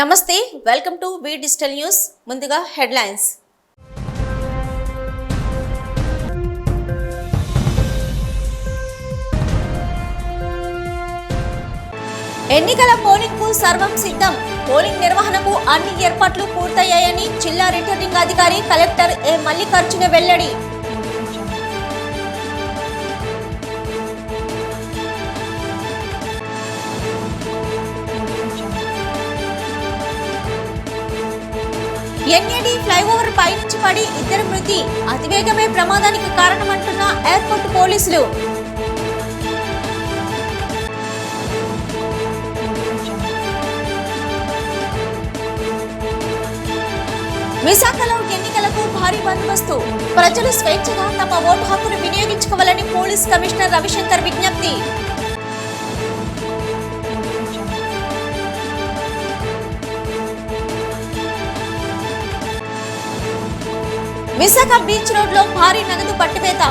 నమస్తే welcome to V digital news. ముందుగా headlines. ఎన్నికల పోలింగ్కు సర్వం సిద్ధం. పోలింగ్ నిర్వహణకు అన్ని ఏర్పాట్లు పూర్తయ్యాయని జిల్లా రిటర్నింగ్ అధికారి కలెక్టర్ ఏ మల్లికార్జున వెల్లడి. ఎన్ఏడి ఫ్లైఓవర్ పైనుంచి పడి ఇద్దరు మృతి అతివేగమే ప్రమాదానికి కారణమంటున్న ఎయిర్పోర్ట్ పోలీసులు. విశాఖలో ఎన్నికలకు భారీ బందోబస్తు. ప్రజలు స్వేచ్ఛగా తమ ఓటు హక్కును వినియోగించుకోవాలని పోలీస్ కమిషనర్ రవిశంకర్ విజ్ఞప్తి. విశాఖ బీచ్ రోడ్లో భారీ నగదు పట్టివేత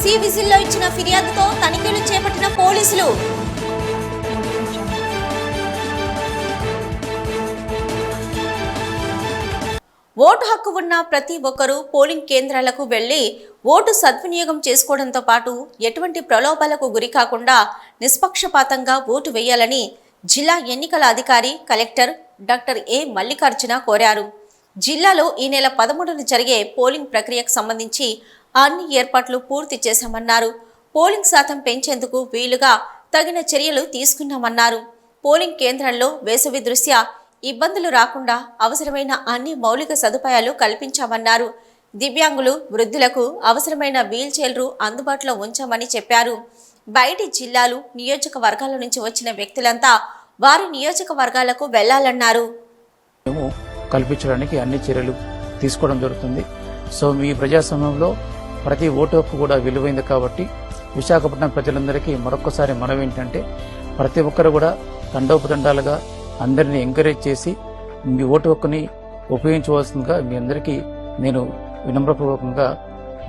సి విజిల్లో ఇచ్చిన ఫిర్యాదుతో తనిఖీలు చేపట్టిన పోలీసులు. ఓటు హక్కు ఉన్న ప్రతి ఒక్కరూ పోలింగ్ కేంద్రాలకు వెళ్ళి ఓటు సద్వినియోగం చేసుకోవడంతో పాటు ఎటువంటి ప్రలోభాలకు గురి కాకుండా నిష్పక్షపాతంగా ఓటు వేయాలని జిల్లా ఎన్నికల అధికారి కలెక్టర్ డాక్టర్ ఏ మల్లికార్జున కోరారు. జిల్లాలో ఈ నెల పదమూడున జరిగే పోలింగ్ ప్రక్రియకు సంబంధించి అన్ని ఏర్పాట్లు పూర్తి చేశామన్నారు. పోలింగ్ శాతం పెంచేందుకు వీలుగా తగిన చర్యలు తీసుకున్నామన్నారు. పోలింగ్ కేంద్రాల్లో వేసవి దృష్ట్యా ఇబ్బందులు రాకుండా అవసరమైన అన్ని మౌలిక సదుపాయాలు కల్పించామన్నారు. దివ్యాంగులు వృద్ధులకు అవసరమైన వీల్ చైర్లు అందుబాటులో ఉంచామని చెప్పారు. బయటి జిల్లాలు నియోజకవర్గాల నుంచి వచ్చిన వ్యక్తులంతా వారి నియోజకవర్గాలకు వెళ్ళాలన్నారు. కల్పించడానికి అన్ని చర్యలు తీసుకోవడం జరుగుతుంది. సో మీ ప్రజాస్వామ్యంలో ప్రతి ఓటు హక్కు కూడా విలువైంది కాబట్టి విశాఖపట్నం ప్రజలందరికీ మరొకసారి మనవి ఏంటంటే ప్రతి ఒక్కరు కూడా తండోపతండాలుగా అందరినీ ఎంకరేజ్ చేసి మీ ఓటు హక్కుని ఉపయోగించవలసిందిగా మీ అందరికీ నేను వినమ్రపూర్వకంగా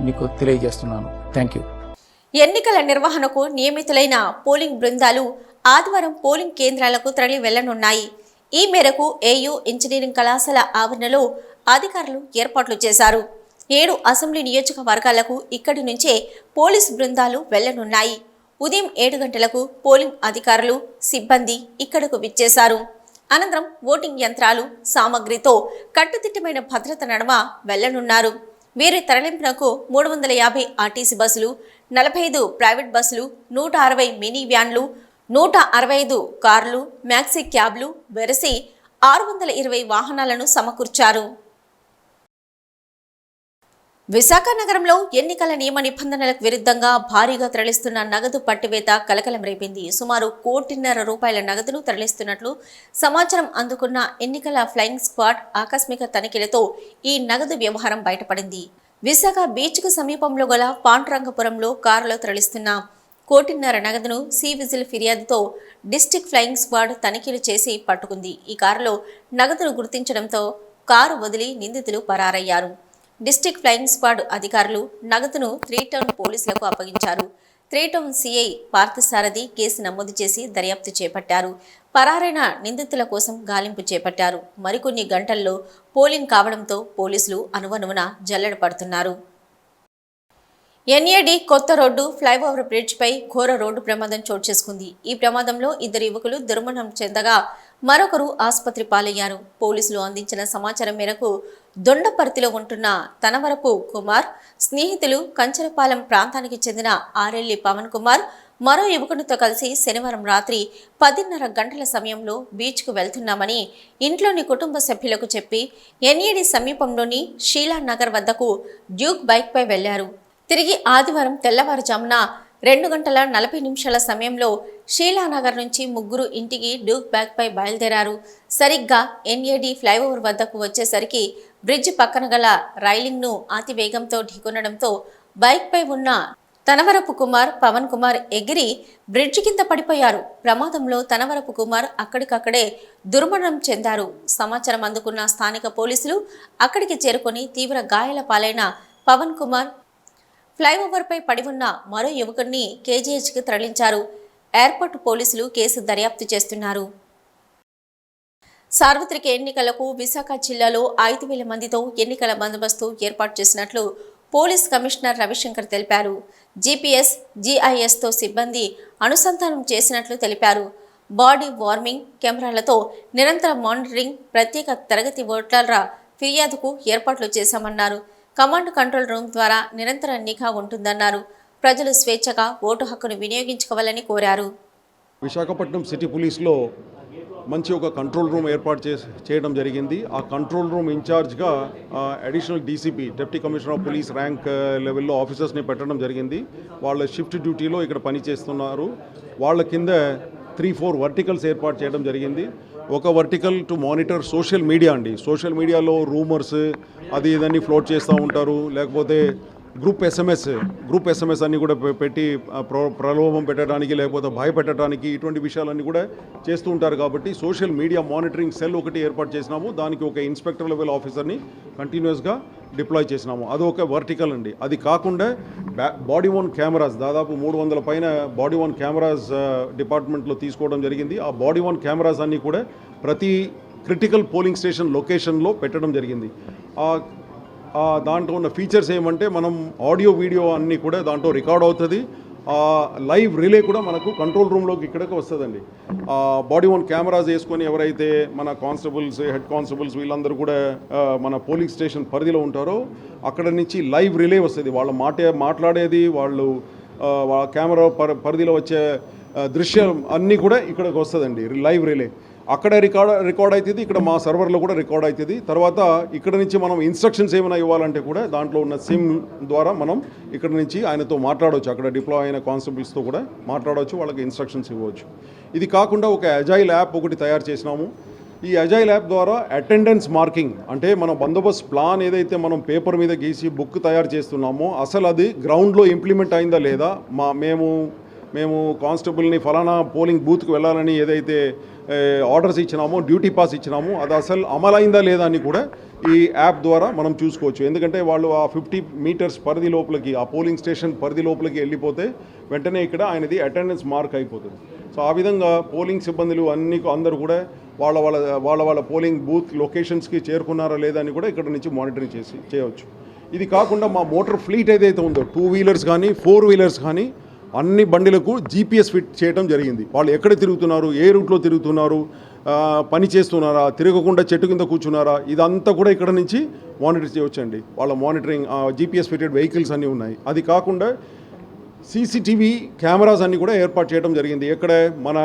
మీకు తెలియజేస్తున్నాను. Thank you. ఎన్నికల నిర్వహణకు నియమితులైన పోలింగ్ బృందాలు ఆదివారం పోలింగ్ కేంద్రాలకు తరలి వెళ్ళనున్నాయి ఈ మేరకు ఏయూ ఇంజనీరింగ్ కళాశాల ఆవరణలో అధికారులు ఏర్పాట్లు చేశారు. ఏడు అసెంబ్లీ నియోజకవర్గాలకు ఇక్కడి నుంచే పోలీసు బృందాలు వెళ్ళనున్నాయి. ఉదయం ఏడు గంటలకు పోలింగ్ అధికారులు సిబ్బంది ఇక్కడకు విచ్చేశారు. అనంతరం ఓటింగ్ యంత్రాలు సామగ్రితో కట్టుదిట్టమైన భద్రత నడమ వెళ్ళనున్నారు. వీరి తరలింపునకు మూడు వందల యాభై ఆర్టీసీ బస్సులు నలభై ఐదు ప్రైవేట్ బస్సులు నూట అరవై మినీ వ్యాన్లు నూట అరవై ఐదు కార్లు మ్యాక్సీ క్యాబ్లు వెరసి ఆరు వందల ఇరవై వాహనాలను సమకూర్చారు. విశాఖ నగరంలో ఎన్నికల నియమ నిబంధనలకు విరుద్ధంగా భారీగా తరలిస్తున్న నగదు పట్టివేత కలకలం రేపింది. సుమారు కోటిన్నర రూపాయల నగదును తరలిస్తున్నట్లు సమాచారం అందుకున్న ఎన్నికల ఫ్లయింగ్ స్క్వాడ్ ఆకస్మిక తనిఖీలతో ఈ నగదు వ్యవహారం బయటపడింది. విశాఖ బీచ్కు సమీపంలో గల పాండురంగపురంలో కారులో తరలిస్తున్న కోటిన్నర నగదును సి విజిల్ ఫిర్యాదుతో డిస్టిక్ ఫ్లయింగ్ స్క్వాడ్ తనిఖీలు చేసి పట్టుకుంది. ఈ కారులో నగదును గుర్తించడంతో కారు వదిలి నిందితులు పరారయ్యారు. డిస్టిక్ ఫ్లయింగ్ స్క్వాడ్ అధికారులు నగదును త్రీ టౌన్ పోలీసులకు అప్పగించారు. Three town CI Parthasarathi case నమోదు చేసి దర్యాప్తు చేపట్టారు. పరారైన నిందితుల కోసం గాలింపు చేపట్టారు. మరికొన్ని గంటల్లో పోలింగ్ కావడంతో పోలీసులు అనువనువున జల్లెడ పడుతున్నారు. ఎన్ఏడి కొత్త రోడ్డు ఫ్లైఓవర్ బ్రిడ్జ్పై ఘోర రోడ్డు ప్రమాదం చోటు చేసుకుంది. ఈ ప్రమాదంలో ఇద్దరు యువకులు దుర్మరణం చెందగా మరొకరు ఆసుపత్రి పాలయ్యారు. పోలీసులు అందించిన సమాచారం మేరకు దొండపర్తిలో ఉంటున్న తనవరపు కుమార్ స్నేహితులు కంచరపాలెం ప్రాంతానికి చెందిన ఆరెల్లి పవన్ కుమార్ మరో యువకునితో కలిసి శనివారం రాత్రి పదిన్నర గంటల సమయంలో బీచ్కు వెళ్తున్నామని ఇంట్లోని కుటుంబ సభ్యులకు చెప్పి ఎన్ఈడి సమీపంలోని షీలా నగర్ వద్దకు డ్యూక్ బైక్పై వెళ్ళారు. తిరిగి ఆదివారం తెల్లవారుజామున రెండు గంటల నలభై నిమిషాల సమయంలో షీలానగర్ నుంచి ముగ్గురు ఇంటికి డ్యూక్ బ్యాగ్పై బయలుదేరారు. సరిగ్గా ఎన్ఏడి ఫ్లైఓవర్ వద్దకు వచ్చేసరికి బ్రిడ్జ్ పక్కన గల రైలింగ్ను అతి వేగంతో ఢీకొనడంతో బైక్పై ఉన్న తనవరపు కుమార్ పవన్ కుమార్ ఎగిరి బ్రిడ్జ్ కింద పడిపోయారు. ప్రమాదంలో తనవరపు కుమార్ అక్కడికక్కడే దుర్మరణం చెందారు. సమాచారం అందుకున్న స్థానిక పోలీసులు అక్కడికి చేరుకొని తీవ్ర గాయాల పాలైన పవన్ కుమార్ ఫ్లైఓవర్పై పడి ఉన్న మరో యువకుడిని కేజీహెచ్కి తరలించారు. ఎయిర్పోర్ట్ పోలీసులు కేసు దర్యాప్తు చేస్తున్నారు. సార్వత్రిక ఎన్నికలకు విశాఖ జిల్లాలో ఐదు వేల మందితో ఎన్నికల బందోబస్తు ఏర్పాటు చేసినట్లు పోలీస్ కమిషనర్ రవిశంకర్ తెలిపారు. జీపీఎస్ జీఐఎస్తో సిబ్బంది అనుసంధానం చేసినట్లు తెలిపారు. బాడీ వార్మింగ్ కెమెరాలతో నిరంతర మానిటరింగ్ ప్రత్యేక తరగతి ఓటర్ల ఫిర్యాదుకు ఏర్పాట్లు చేశామన్నారు. కమాండ్ కంట్రోల్ రూమ్ ద్వారా నిరంతర నిఘా ఉంటుందన్నారు. ప్రజలు స్వేచ్ఛగా ఓటు హక్కును వినియోగించుకోవాలని కోరారు. విశాఖపట్నం సిటీ పోలీస్లో మంచి ఒక కంట్రోల్ రూమ్ ఏర్పాటు చేసి చేయడం జరిగింది. ఆ కంట్రోల్ రూమ్ ఇన్ఛార్జ్గా additional DCP deputy commissioner of police rank లెవెల్లో ఆఫీసర్స్ని పెట్టడం జరిగింది. వాళ్ళ షిఫ్ట్ డ్యూటీలో ఇక్కడ పనిచేస్తున్నారు. వాళ్ళ కింద త్రీ ఫోర్ వర్టికల్స్ ఏర్పాటు చేయడం జరిగింది. ఒక vertical to monitor social media అండి. సోషల్ మీడియాలో రూమర్స్ అది ఇదన్నీ ఫ్లోట్ చేస్తూ ఉంటారు. లేకపోతే గ్రూప్ ఎస్ఎంఎస్ గ్రూప్ ఎస్ఎంఎస్ అన్నీ కూడా పెట్టి ప్రలోభం పెట్టడానికి లేకపోతే భయపెట్టడానికి ఇటువంటి విషయాలన్నీ కూడా చేస్తూ ఉంటారు కాబట్టి సోషల్ మీడియా మానిటరింగ్ సెల్ ఒకటి ఏర్పాటు చేసినాము. దానికి ఒక ఇన్స్పెక్టర్ లెవెల్ ఆఫీసర్ని కంటిన్యూస్గా డిప్లాయ్ చేసినాము. అది ఒక వర్టికల్ అండి. అది కాకుండా బాడీ వన్ కెమెరాస్ దాదాపు మూడు వందల పైన బాడీ వన్ కెమెరాస్ డిపార్ట్మెంట్లో తీసుకోవడం జరిగింది. ఆ బాడీ వన్ కెమెరాస్ అన్నీ కూడా ప్రతి క్రిటికల్ పోలింగ్ స్టేషన్ లొకేషన్లో పెట్టడం జరిగింది. ఆ దాంట్లో ఉన్న ఫీచర్స్ ఏమంటే మనం ఆడియో వీడియో అన్నీ కూడా దాంట్లో రికార్డ్ అవుతుంది. లైవ్ రిలే కూడా మనకు కంట్రోల్ రూమ్లోకి ఇక్కడికి వస్తుందండి. బాడీ వన్ కెమెరాస్ వేసుకొని ఎవరైతే మన కానిస్టేబుల్స్ హెడ్ కానిస్టేబుల్స్ వీళ్ళందరూ కూడా మన పోలింగ్ స్టేషన్ పరిధిలో ఉంటారో అక్కడ నుంచి లైవ్ రిలే వస్తుంది. వాళ్ళు మాట మాట్లాడేది వాళ్ళు కెమెరా పరిధిలో వచ్చే దృశ్యం అన్నీ కూడా ఇక్కడికి వస్తుందండి. లైవ్ రిలే అక్కడ రికార్డ్ రికార్డ్ అవుతుంది ఇక్కడ మా సర్వర్లో కూడా రికార్డ్ అవుతుంది తర్వాత ఇక్కడ నుంచి మనం ఇన్స్ట్రక్షన్స్ ఏమైనా ఇవ్వాలంటే కూడా దాంట్లో ఉన్న సిమ్ ద్వారా మనం ఇక్కడ నుంచి ఆయనతో మాట్లాడవచ్చు అక్కడ డిప్లాయ్ అయిన కానిస్టేబుల్స్తో కూడా మాట్లాడవచ్చు వాళ్ళకి ఇన్స్ట్రక్షన్స్ ఇవ్వచ్చు. ఇది కాకుండా ఒక అజైల్ యాప్ ఒకటి తయారు చేసినాము. ఈ అజైల్ యాప్ ద్వారా అటెండెన్స్ మార్కింగ్ అంటే మన బందోబస్తు ప్లాన్ ఏదైతే మనం పేపర్ మీద గీసి బుక్ తయారు చేస్తున్నామో అసలు అది గ్రౌండ్లో ఇంప్లిమెంట్ అయిందా లేదా మా మేము మేము కానిస్టేబుల్ని ఫలానా పోలింగ్ బూత్కి వెళ్ళాలని ఏదైతే ఆర్డర్స్ ఇచ్చినామో డ్యూటీ పాస్ ఇచ్చినాము అది అసలు అమలైందా లేదా అని కూడా ఈ యాప్ ద్వారా మనం చూసుకోవచ్చు. ఎందుకంటే వాళ్ళు ఆ ఫిఫ్టీ మీటర్స్ పరిధి లోపలికి ఆ పోలింగ్ స్టేషన్ పరిధి లోపలికి వెళ్ళిపోతే వెంటనే ఇక్కడ ఆయనది అటెండెన్స్ మార్క్ అయిపోతుంది. సో ఆ విధంగా పోలింగ్ సిబ్బందులు అన్ని అందరూ కూడా వాళ్ళ వాళ్ళ వాళ్ళ వాళ్ళ పోలింగ్ బూత్ లొకేషన్స్కి చేరుకున్నారా లేదా అని కూడా ఇక్కడ నుంచి మానిటరింగ్ చేసి చేయవచ్చు. ఇది కాకుండా మా మోటార్ ఫ్లీట్ ఏదైతే ఉందో టూ వీలర్స్ కానీ ఫోర్ వీలర్స్ కానీ అన్ని బండిలకు జీపీఎస్ ఫిట్ చేయడం జరిగింది. వాళ్ళు ఎక్కడ తిరుగుతున్నారు ఏ రూట్లో తిరుగుతున్నారు పని చేస్తున్నారా తిరగకుండా చెట్టు కింద కూర్చున్నారా ఇదంతా కూడా ఇక్కడ నుంచి మానిటర్ చేయవచ్చండి. వాళ్ళ మానిటరింగ్ జీపీఎస్ ఫిటెడ్ వెహికల్స్ అన్నీ ఉన్నాయి. అది కాకుండా సీసీటీవీ కెమెరాస్ అన్నీ కూడా ఏర్పాటు చేయడం జరిగింది. ఎక్కడ మన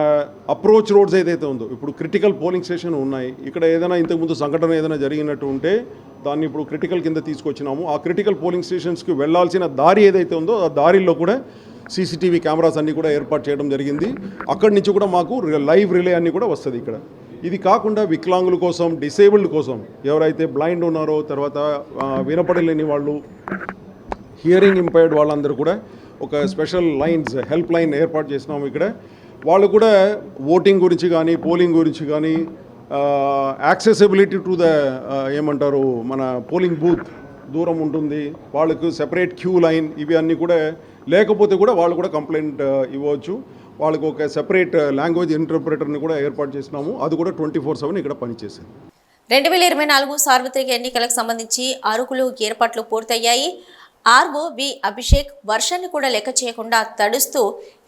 అప్రోచ్ రోడ్స్ ఏదైతే ఉందో ఇప్పుడు క్రిటికల్ పోలింగ్ స్టేషన్ ఉన్నాయి. ఇక్కడ ఏదైనా ఇంతకుముందు సంఘటన ఏదైనా జరిగినట్టు ఉంటే దాన్ని ఇప్పుడు క్రిటికల్ కింద తీసుకొచ్చినాము. ఆ క్రిటికల్ పోలింగ్ స్టేషన్స్కి వెళ్ళాల్సిన దారి ఏదైతే ఉందో ఆ దారిలో కూడా సీసీటీవీ కెమెరాస్ అన్నీ కూడా ఏర్పాటు చేయడం జరిగింది. అక్కడి నుంచి కూడా మాకు లైవ్ రిలే అన్నీ కూడా వస్తుంది ఇక్కడ. ఇది కాకుండా వికలాంగుల కోసం డిసేబుల్డ్ కోసం ఎవరైతే బ్లైండ్ ఉన్నారో తర్వాత వినపడలేని వాళ్ళు హియరింగ్ ఇంపైర్డ్ వాళ్ళందరూ కూడా ఒక స్పెషల్ లైన్స్ హెల్ప్ లైన్ ఏర్పాటు చేసినాము ఇక్కడ. వాళ్ళు కూడా ఓటింగ్ గురించి కానీ పోలింగ్ గురించి కానీ యాక్సెసిబిలిటీ టు ద ఏమంటారు మన పోలింగ్ బూత్ దూరం ఉంటుంది. వాళ్ళకు సెపరేట్ క్యూ లైన్ ఇవి అన్నీ కూడా లేకపోతే కూడా వాళ్ళు కూడా కంప్లైంట్ ఇవ్వచ్చు. వాళ్ళకు ఒక సెపరేట్ లాంగ్వేజ్ ఇంటర్ప్రిటర్ని కూడా ఏర్పాటు చేసినాము. అది కూడా ట్వంటీ ఫోర్ సెవెన్ ఇక్కడ పనిచేసింది. రెండు వేల ఇరవై నాలుగు సార్వత్రిక ఎన్నికలకు సంబంధించి అరుకులు ఏర్పాట్లు పూర్తయ్యాయి. ఆర్ఓ వి అభిషేక్ వర్షాన్ని కూడా లెక్క చేయకుండా తడుస్తూ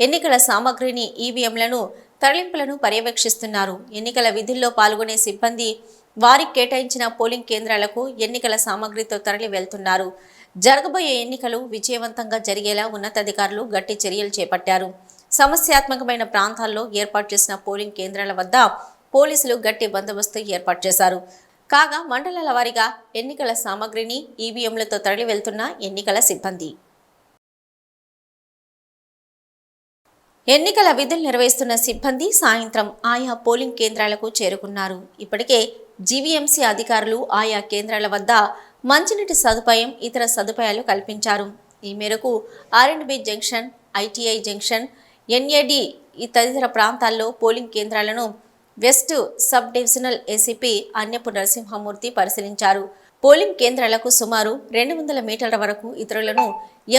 ఎన్నికల సామగ్రిని ఈవీఎంలను తరలింపులను పర్యవేక్షిస్తున్నారు. ఎన్నికల విధుల్లో పాల్గొనే సిబ్బంది వారికి కేటాయించిన పోలింగ్ కేంద్రాలకు ఎన్నికల సామగ్రితో తరలి వెళ్తున్నారు. జరగబోయే ఎన్నికలు విజయవంతంగా జరిగేలా ఉన్నతాధికారులు గట్టి చర్యలు చేపట్టారు. సమస్యాత్మకమైన ప్రాంతాల్లో ఏర్పాటు చేసిన పోలింగ్ కేంద్రాల వద్ద పోలీసులు గట్టి బందోబస్తు ఏర్పాటు చేశారు. కాగా మండలాల వారీగా ఎన్నికల సామగ్రిని ఈవీఎంలతో తరలి వెళ్తున్న ఎన్నికల సిబ్బంది. ఎన్నికల విధులు నిర్వహిస్తున్న సిబ్బంది సాయంత్రం ఆయా పోలింగ్ కేంద్రాలకు చేరుకున్నారు. ఇప్పటికే జీవీఎంసీ అధికారులు ఆయా కేంద్రాల వద్ద మంచినీటి సదుపాయం ఇతర సదుపాయాలు కల్పించారు. ఈ మేరకు ఆర్ఎండ్బి జంక్షన్ ఐటీఐ జంక్షన్ ఎన్ఏడి ఈ తదితర ప్రాంతాల్లో పోలింగ్ కేంద్రాలను west sub divisional ACP Anyapu Narasimhamurthy పరిశీలించారు. పోలింగ్ కేంద్రాలకు సుమారు రెండు వందల మీటర్ల వరకు ఇతరులను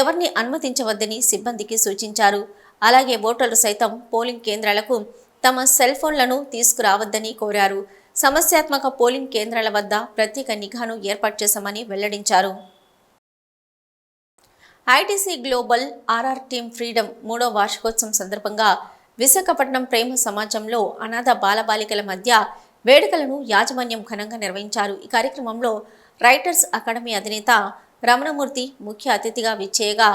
ఎవరిని అనుమతించవద్దని సిబ్బందికి సూచించారు. అలాగే ఓటర్లు సైతం పోలింగ్ కేంద్రాలకు తమ సెల్ ఫోన్లను తీసుకురావద్దని కోరారు. సమస్యాత్మక పోలింగ్ కేంద్రాల వద్ద ప్రత్యేక నిఘాను ఏర్పాటు చేశామని వెల్లడించారు. ITC global RR team freedom మూడో వార్షికోత్సవం సందర్భంగా విశాఖపట్నం ప్రేమ సమాజంలో అనాథ బాలబాలికల మధ్య వేడుకలను యాజమాన్యం ఘనంగా నిర్వహించారు. ఈ కార్యక్రమంలో రైటర్స్ అకాడమీ అధినేత రమణమూర్తి ముఖ్య అతిథిగా విచ్చేయగా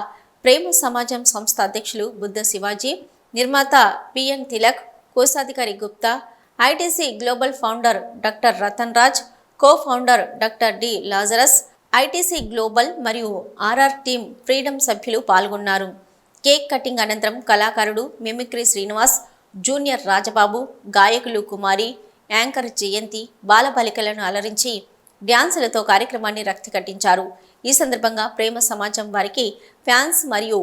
ప్రేమ సమాజం సంస్థ అధ్యక్షులు బుద్ధ శివాజీ నిర్మాత పిఎన్ తిలక్ కోశాధికారి Gupta ITC global founder doctor Ratan Raj co founder doctor D Lazarus ITC global మరియు ఆర్ఆర్ టీమ్ ఫ్రీడమ్ సభ్యులు పాల్గొన్నారు. కేక్ కటింగ్ అనంతరం కళాకారుడు మిమిక్రీ శ్రీనివాస్ జూనియర్ రాజబాబు గాయకులు కుమారి యాంకర్ జయంతి బాలబాలికలను అలరించి డ్యాన్సులతో కార్యక్రమాన్ని రక్తి కట్టించారు. ఈ సందర్భంగా ప్రేమ సమాజం వారికి ఫ్యాన్స్ మరియు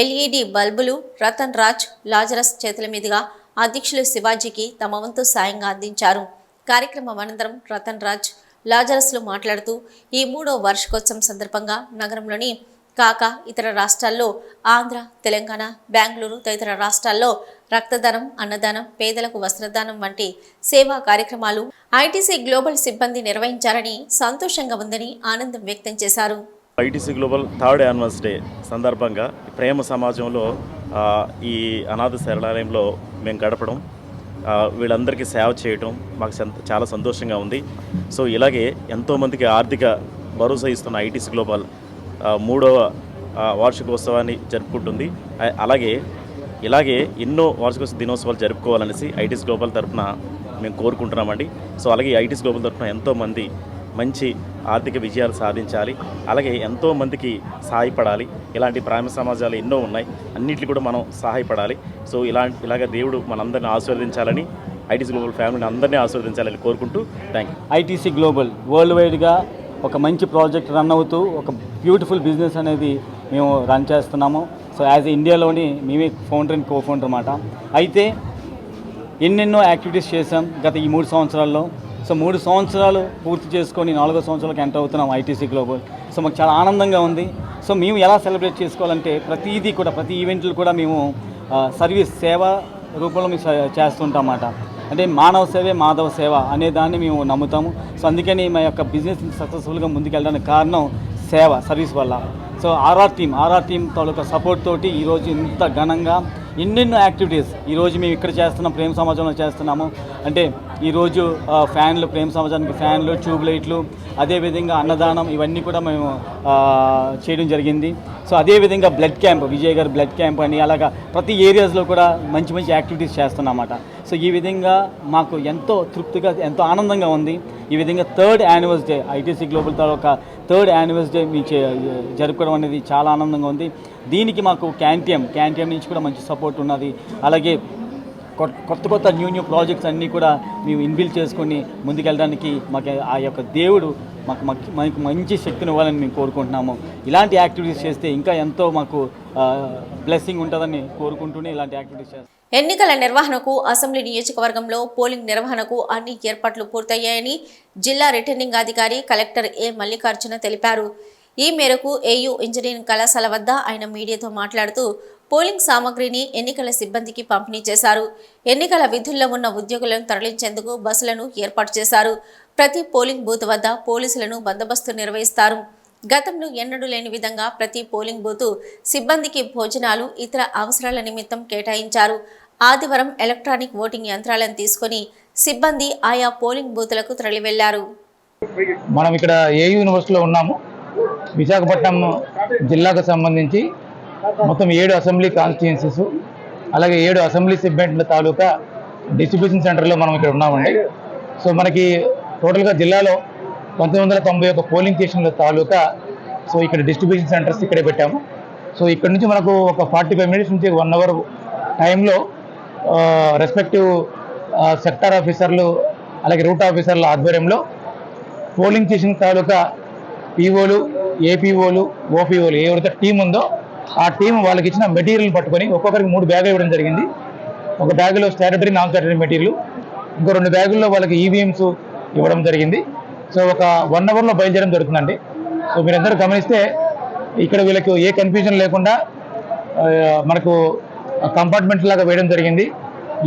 ఎల్ఈడి బల్బులు రతన్ రాజ్ లాజరస్ చేతుల మీదుగా అధ్యక్షులు శివాజీకి తమ వంతు సాయంగా అందించారు. కార్యక్రమం అనంతరం రతన్ రాజ్ లాజరస్లో మాట్లాడుతూ ఈ మూడో వార్షికోత్సవం సందర్భంగా నగరంలోని కాక ఇతర రాష్ట్రాల్లో ఆంధ్ర తెలంగాణ బెంగళూరు తదితర రాష్ట్రాల్లో రక్తదానం అన్నదానం పేదలకు వస్త్రదానం వంటి సేవా కార్యక్రమాలు ఐటీసీ గ్లోబల్ సిబ్బంది నిర్వహించారని సంతోషంగా ఉందని ఆనందం వ్యక్తం చేశారు. ITC global third anniversary day సందర్భంగా ప్రేమ సమాజంలో ఈ అనాథ శరణాలయంలో మేము గడపడం వీళ్ళందరికీ సేవ చేయటం మాకు సంత- చాలా సంతోషంగా ఉంది. సో ఇలాగే ఎంతోమందికి ఆర్థిక భరోసా ఇస్తున్న ఐటీసీ గ్లోబల్ మూడవ వార్షికోత్సవాన్ని జరుపుకుంటుంది. అలాగే ఇలాగే ఎన్నో వార్షికోత్సవ దినోత్సవాలు జరుపుకోవాలనేసి ఐటీస్ గ్లోబల్ తరఫున మేము కోరుకుంటున్నామండి. సో అలాగే ఐటీస్ గ్లోబల్ తరఫున ఎంతోమంది మంచి ఆర్థిక విజయాలు సాధించాలి. అలాగే ఎంతో మందికి సహాయపడాలి. ఇలాంటి ప్రేమ సమాజాలు ఎన్నో ఉన్నాయి. అన్నిటిని కూడా మనం సహాయపడాలి. సో ఇలా ఇలాగ దేవుడు మనందరిని ఆశీర్వదించాలని ఐటీసీ గ్లోబల్ ఫ్యామిలీని అందరినీ ఆశీర్వదించాలని కోరుకుంటూ thank you ITC global world వైడ్గా ఒక మంచి ప్రాజెక్ట్ రన్ అవుతూ ఒక బ్యూటిఫుల్ బిజినెస్ అనేది మేము రన్ చేస్తున్నాము. సో యాజ్ ఇండియాలోని మేమే ఫౌండర్ అండ్ కో ఫౌండర్ అన్నమాట. అయితే ఎన్నెన్నో యాక్టివిటీస్ చేసాం గత ఈ మూడు సంవత్సరాల్లో. సో మూడు సంవత్సరాలు పూర్తి చేసుకొని నాలుగో సంవత్సరాలకు ఎంటర్ అవుతున్నాం ఐటీసీ గ్లోబల్. సో మాకు చాలా ఆనందంగా ఉంది. సో మేము ఎలా సెలబ్రేట్ చేసుకోవాలంటే ప్రతిదీ కూడా ప్రతి ఈవెంట్లు కూడా మేము సర్వీస్ సేవ రూపంలో మేము స- చేస్తుంటాం అన్నమాట అంటే మానవ సేవే మాధవ సేవ అనే దాన్ని మేము నమ్ముతాము. సో అందుకని మా యొక్క బిజినెస్ సక్సెస్ఫుల్గా ముందుకెళ్ళడానికి కారణం సేవ సర్వీస్ వల్ల. So RR team RR team తాలూకా సపోర్ట్ తోటి ఈరోజు ఇంత ఘనంగా ఎన్నెన్నో యాక్టివిటీస్ ఈరోజు మేము ఇక్కడ చేస్తున్నాం ప్రేమ సమాజంలో చేస్తున్నాము. అంటే ఈరోజు ఫ్యాన్లు ప్రేమ సమాజానికి ఫ్యాన్లు ట్యూబ్ లైట్లు అదేవిధంగా అన్నదానం ఇవన్నీ కూడా మేము చేయడం జరిగింది. సో అదేవిధంగా బ్లడ్ క్యాంప్ విజయ్ గారు బ్లడ్ క్యాంప్ అని అలాగా ప్రతి ఏరియాస్లో కూడా మంచి మంచి యాక్టివిటీస్ చేస్తున్నమాట సో ఈ విధంగా మాకు ఎంతో తృప్తిగా ఎంతో ఆనందంగా ఉంది. ఈ విధంగా third anniversary day ITC global ఒక థర్డ్ యానివర్స్ డే మీ చే- జరుపుకోవడం అనేది చాలా ఆనందంగా ఉంది. దీనికి మాకు క్యాంటీఎం క్యాంటీఎం నుంచి కూడా మంచి సపోర్ట్ ఉన్నది. అలాగే కొత్త కొత్త న్యూ న్యూ ప్రాజెక్ట్స్ అన్నీ కూడా మేము ఇన్బిల్డ్ చేసుకొని ముందుకెళ్ళడానికి మాకు ఆ యొక్క దేవుడు మాకు మాకు మంచి శక్తిని ఇవ్వాలని మేము కోరుకుంటున్నాము. ఇలాంటి యాక్టివిటీస్ చేస్తే ఇంకా ఎంతో మాకు బ్లెస్సింగ్ ఉంటుందని కోరుకుంటూనే ఇలాంటి యాక్టివిటీస్ చేస్తాం. ఎన్నికల నిర్వహణకు అసెంబ్లీ నియోజకవర్గంలో పోలింగ్ నిర్వహణకు అన్ని ఏర్పాట్లు పూర్తయ్యాయని జిల్లా రిటర్నింగ్ అధికారి కలెక్టర్ ఏ మల్లికార్జున తెలిపారు. ఈ మేరకు ఏయూ ఇంజనీరింగ్ కళాశాల వద్ద ఆయన మీడియాతో మాట్లాడుతూ పోలింగ్ సామగ్రిని ఎన్నికల సిబ్బందికి పంపిణీ చేశారు. ఎన్నికల విధుల్లో ఉన్న ఉద్యోగులను తరలించేందుకు బస్సులను ఏర్పాటు చేశారు. ప్రతి పోలింగ్ బూత్ వద్ద పోలీసులను బందోబస్తు నిర్వహిస్తారు. గతంలో ఎన్నడూ లేని విధంగా ప్రతి పోలింగ్ బూతు సిబ్బందికి భోజనాలు ఇతర అవసరాల నిమిత్తం కేటాయించారు. ఆదివారం ఎలక్ట్రానిక్ ఓటింగ్ యంత్రాలను తీసుకొని సిబ్బంది ఆయా పోలింగ్ బూతులకు తరలి వెళ్ళారు మనం ఇక్కడ ఏ యూనివర్సిటీలో ఉన్నాము. విశాఖపట్నం జిల్లాకు సంబంధించి మొత్తం ఏడు అసెంబ్లీ కాన్స్టిట్యున్సీస్ అలాగే ఏడు అసెంబ్లీ సిబ్బంది తాలూకా డిస్ట్రిబ్యూషన్ సెంటర్లో మనం ఇక్కడ ఉన్నామండి. సో మనకి టోటల్గా జిల్లాలో పంతొమ్మిది వందల తొంభై ఒక పోలింగ్ స్టేషన్ల తాలూకా సో ఇక్కడ డిస్ట్రిబ్యూషన్ సెంటర్స్ ఇక్కడే పెట్టాము. సో ఇక్కడ నుంచి మనకు ఒక ఫార్టీ ఫైవ్ మినిట్స్ నుంచి వన్ అవర్ టైంలో రెస్పెక్టివ్ సెక్టార్ ఆఫీసర్లు అలాగే రూట్ ఆఫీసర్ల ఆధ్వర్యంలో పోలింగ్ స్టేషన్ తాలూకా పీఓలు ఏపీఓలు ఓపీఓలు ఎవరైతే టీం ఉందో ఆ టీం వాళ్ళకి ఇచ్చిన మెటీరియల్ పట్టుకొని ఒక్కొక్కరికి మూడు బ్యాగులు ఇవ్వడం జరిగింది. ఒక బ్యాగులో స్టాటరీ నాన్ స్టాటరీ మెటీరియల్ ఇంకో రెండు బ్యాగుల్లో వాళ్ళకి ఈవీఎంస్ ఇవ్వడం జరిగింది. సో ఒక వన్ అవర్లో బయలుదేరడం జరుగుతుందండి. సో మీరందరూ గమనిస్తే ఇక్కడ వీళ్ళకి ఏ కన్ఫ్యూజన్ లేకుండా మనకు కంపార్ట్మెంట్ లాగా వేయడం జరిగింది.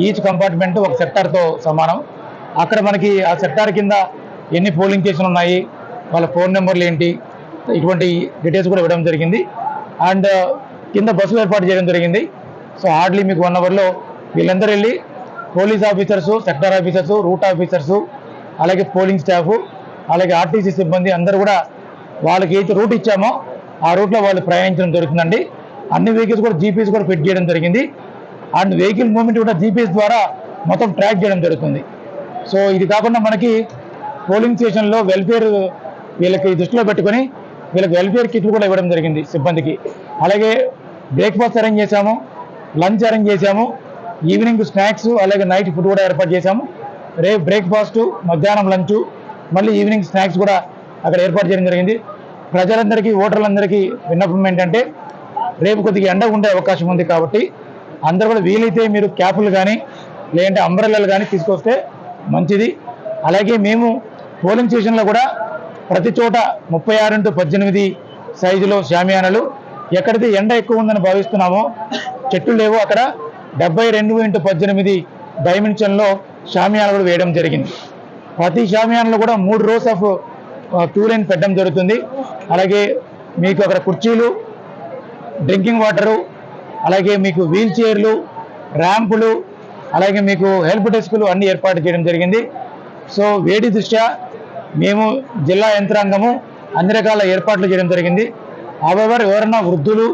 ఈచ్ కంపార్ట్మెంట్ ఒక సెక్టార్తో సమానం. అక్కడ మనకి ఆ సెక్టార్ కింద ఎన్ని పోలింగ్ స్టేషన్లు ఉన్నాయి వాళ్ళ ఫోన్ నెంబర్లు ఏంటి ఇటువంటి డీటెయిల్స్ కూడా ఇవ్వడం జరిగింది. అండ్ కింద బస్సులు ఏర్పాటు చేయడం జరిగింది. సో హార్డ్లీ మీకు వన్ అవర్లో వీళ్ళందరూ వెళ్ళి police officers sector officers route officers అలాగే పోలింగ్ స్టాఫ్ అలాగే ఆర్టీసీ సిబ్బంది అందరూ కూడా వాళ్ళకి అయితే రూట్ ఇచ్చామో ఆ రూట్లో వాళ్ళు ప్రయాణించడం జరుగుతుందండి. అన్ని వెహికల్స్ కూడా జీపీఎస్ కూడా ఫిట్ చేయడం జరిగింది. అండ్ వెహికల్ మూమెంట్ కూడా జీపీఎస్ ద్వారా మొత్తం ట్రాక్ చేయడం జరుగుతుంది. సో ఇది కాకుండా మనకి పోలింగ్ స్టేషన్లో వెల్ఫేర్ వీళ్ళకి దృష్టిలో పెట్టుకొని వీళ్ళకి వెల్ఫేర్ కిట్లు కూడా ఇవ్వడం జరిగింది సిబ్బందికి. అలాగే బ్రేక్ఫాస్ట్ అరేంజ్ చేశాము లంచ్ అరేంజ్ చేశాము ఈవినింగ్ స్నాక్స్ అలాగే నైట్ ఫుడ్ కూడా ఏర్పాటు చేశాము. రేపు బ్రేక్ఫాస్ట్ మధ్యాహ్నం లంచ్ మళ్ళీ ఈవినింగ్ స్నాక్స్ కూడా అక్కడ ఏర్పాటు చేయడం జరిగింది. ప్రజలందరికీ ఓటర్లందరికీ విన్నపం ఏంటంటే రేపు కొద్దిగా ఎండ ఉండే అవకాశం ఉంది కాబట్టి అందరూ కూడా వీలైతే మీరు క్యాపులు కానీ లేదంటే అంబ్రెల్లలు కానీ తీసుకొస్తే మంచిది. అలాగే మేము పోలింగ్ స్టేషన్లో కూడా ప్రతి చోట ముప్పై ఆరు ఇంటూ పద్దెనిమిది సైజులో షామియానాలు ఎక్కడైతే ఎండ ఎక్కువ ఉందని భావిస్తున్నామో చెట్లు లేవో అక్కడ. డెబ్బై రెండు ఇంటూ పద్దెనిమిది డైమెన్షన్లో షామియానాలు కూడా వేయడం జరిగింది. ప్రతి షామియానాలో కూడా మూడు రోస్ ఆఫ్ టూ లైన్ పెట్టడం జరుగుతుంది. అలాగే మీకు అక్కడ కుర్చీలు డ్రింకింగ్ వాటరు అలాగే మీకు వీల్ చైర్లు ర్యాంపులు అలాగే మీకు హెల్ప్ డెస్కులు అన్ని ఏర్పాటు చేయడం జరిగింది. సో వేడి దృష్ట్యా మేము జిల్లా యంత్రాంగము అన్ని రకాల ఏర్పాట్లు చేయడం జరిగింది. అవెవర్ ఎవరన్నా వృద్ధులు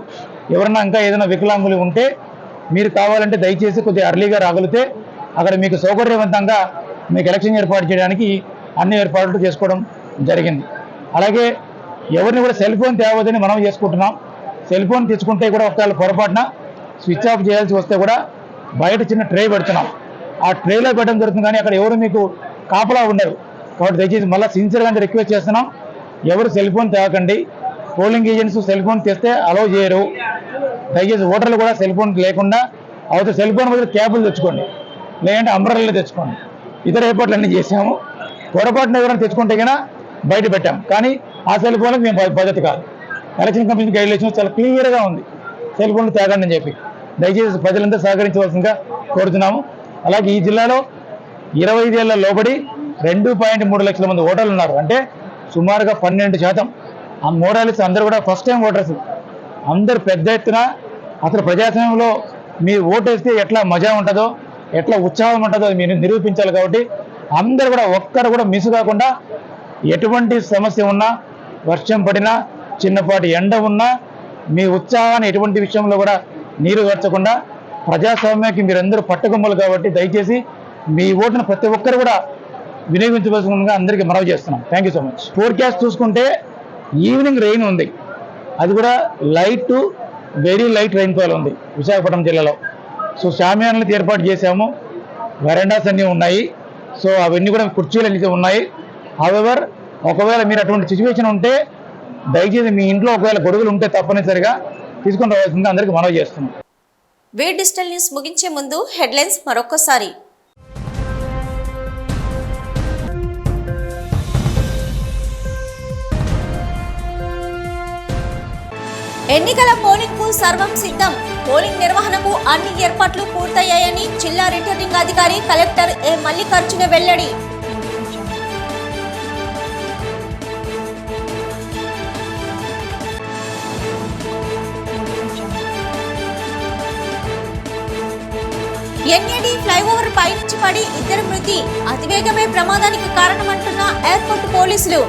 ఎవరన్నా ఇంకా ఏదైనా వికలాంగులు ఉంటే మీరు కావాలంటే దయచేసి కొద్దిగా అర్లీగా రాగలిగితే అక్కడ మీకు సౌకర్యవంతంగా మీకు ఎలక్షన్ ఏర్పాటు చేయడానికి అన్ని ఏర్పాట్లు చేసుకోవడం జరిగింది. అలాగే ఎవరిని కూడా సెల్ ఫోన్ తేవద్దని మనం చేసుకుంటున్నాం. సెల్ ఫోన్ తెచ్చుకుంటే కూడా ఒకవేళ పొరపాటున స్విచ్ ఆఫ్ చేయాల్సి వస్తే కూడా బయట చిన్న ట్రే పెడుతున్నాం. ఆ ట్రేలో పెట్టడం జరుగుతుంది కానీ అక్కడ ఎవరు మీకు కాపలా ఉండరు. కాబట్టి దయచేసి మళ్ళీ సిన్సియర్గా రిక్వెస్ట్ చేస్తున్నాం. ఎవరు సెల్ ఫోన్ తేకండి పోలింగ్ ఏజెంట్స్ సెల్ ఫోన్ తెస్తే అలౌ చేయరు. దయచేసి ఓటర్లు కూడా సెల్ ఫోన్ లేకుండా అవతల సెల్ ఫోన్ బదులు క్యాబులు తెచ్చుకోండి. లేదంటే అంబ్రల్లు తెచ్చుకోండి. ఇతర ఏర్పాట్లు అన్నీ చేసాము పొరపాటున ఎవరైనా తెచ్చుకుంటే కన్నా బయట పెట్టాం. కానీ ఆ సెల్ ఫోన్లకు మేము బాధ్యత పద్ధతి కాదు ఎలక్షన్ కమిషన్ గైడ్లైన్స్ చాలా క్లియర్గా ఉంది. సెల్ ఫోన్లు తేగండి అని చెప్పి. దయచేసి ప్రజలంతా సహకరించవలసిందిగా కోరుతున్నాము. అలాగే ఈ జిల్లాలో ఇరవై ఐదేళ్ళ లోబడి రెండు పాయింట్ మూడు లక్షల మంది ఓటర్లు ఉన్నారు. అంటే సుమారుగా పన్నెండు శాతం. ఆ మోడల్స్ అందరూ కూడా ఫస్ట్ టైం ఓటర్స్ అందరు పెద్ద ఎత్తున అసలు ప్రజాస్వామ్యంలో మీ ఓటేస్తే ఎట్లా మజా ఉంటుందో ఎట్లా ఉత్సాహం ఉంటుందో అది మీరు నిరూపించాలి కాబట్టి అందరూ కూడా ఒక్కరు కూడా మిస్ కాకుండా ఎటువంటి సమస్య ఉన్నా వర్షం పడినా చిన్నపాటి ఎండ ఉన్నా మీ ఉత్సాహాన్ని ఎటువంటి విషయంలో కూడా నీరు గడచకుండా ప్రజాస్వామ్యానికి మీరందరూ పట్టుకొమ్మలు కాబట్టి దయచేసి మీ ఓటును ప్రతి ఒక్కరు కూడా వినియోగించవలసిందిగా అందరికీ మనవి చేస్తున్నాం. Thank you so much forecast చూసుకుంటే ఈవినింగ్ రెయిన్ ఉంది. అది కూడా light to very light rainfall ఉంది విశాఖపట్నం జిల్లాలో. సో షామియానాలకు ఏర్పాటు చేశాము. వెరండాస్ అన్నీ ఉన్నాయి. సో అవన్నీ కూడా కుర్చీలు అనేది ఉన్నాయి. హవెవర్ ఒకవేళ మీరు అటువంటి సిచ్యువేషన్ ఉంటే దయచేసి మీ ఇంట్లో ఒకవేళ గొడుగులు ఉంటే తప్పనిసరిగా తీసుకొని రావాల్సిందిగా అందరికీ మనవి చేస్తున్నాం. వే డిజిటల్ న్యూస్ ముగించే ముందు హెడ్లైన్స్ మరొకసారి ఎన్నికల పోలింగ్కు సర్వం సిద్ధం. పోలింగ్ నిర్వహణకు అన్ని ఏర్పాట్లు పూర్తయ్యాయని జిల్లా రిటర్నింగ్ అధికారి కలెక్టర్ ఏ మల్లికార్జున వెల్లడి. ఎన్ఏడి ఫ్లైఓవర్ పైనుంచి పడి ఇద్దరు మృతి. అతివేగమే ప్రమాదానికి కారణమంటున్న ఎయిర్పోర్ట్ పోలీసులు.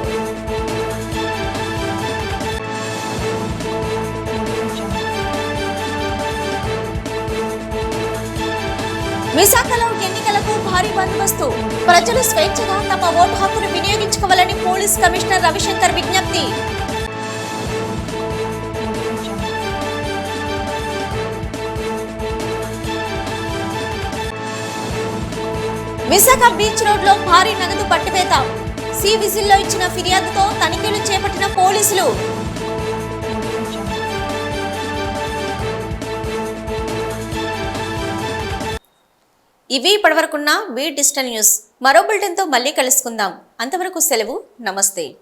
విశాఖలో ఎన్నికలకు భారీ బందోబస్తు. ప్రజలు స్వేచ్ఛగా తమ ఓటు హక్కును వినియోగించుకోవాలని పోలీస్ కమిషనర్ రవిశంకర్ విజ్ఞప్తి. విశాఖ బీచ్ రోడ్లో భారీ నగదు పట్టివేత. సి విజిల్లో ఇచ్చిన ఫిర్యాదుతో తనిఖీలు చేపట్టిన పోలీసులు ఇవి ఇప్పటివరకున్న వీ డిజిటల్ న్యూస్. మరో బులెటిన్తో మళ్ళీ కలుసుకుందాం. అంతవరకు సెలవు. నమస్తే.